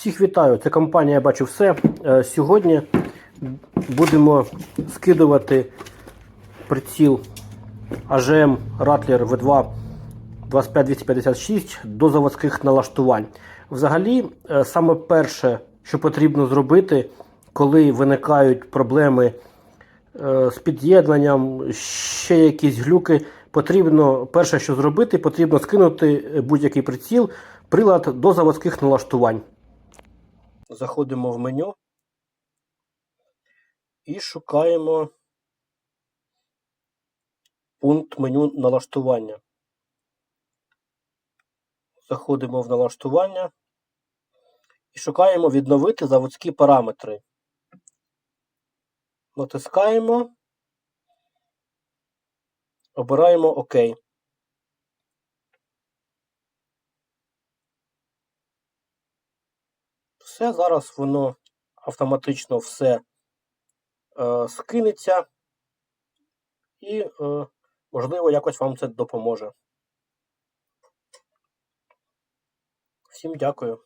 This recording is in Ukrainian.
Всіх вітаю! Це компанія Я бачу все. Е, Сьогодні будемо скидувати приціл AGM Rattler V2 25256 до заводських налаштувань. Взагалі, е, саме перше, що потрібно зробити, коли виникають проблеми е, з під'єднанням, ще якісь глюки, потрібно перше, що зробити, потрібно скинути будь-який приціл, прилад до заводських налаштувань. Заходимо в меню і шукаємо пункт меню налаштування. Заходимо в налаштування і шукаємо відновити заводські параметри. Натискаємо, обираємо ОК. Все, зараз воно автоматично все е, скинеться і, е, можливо, якось вам це допоможе. Всім дякую.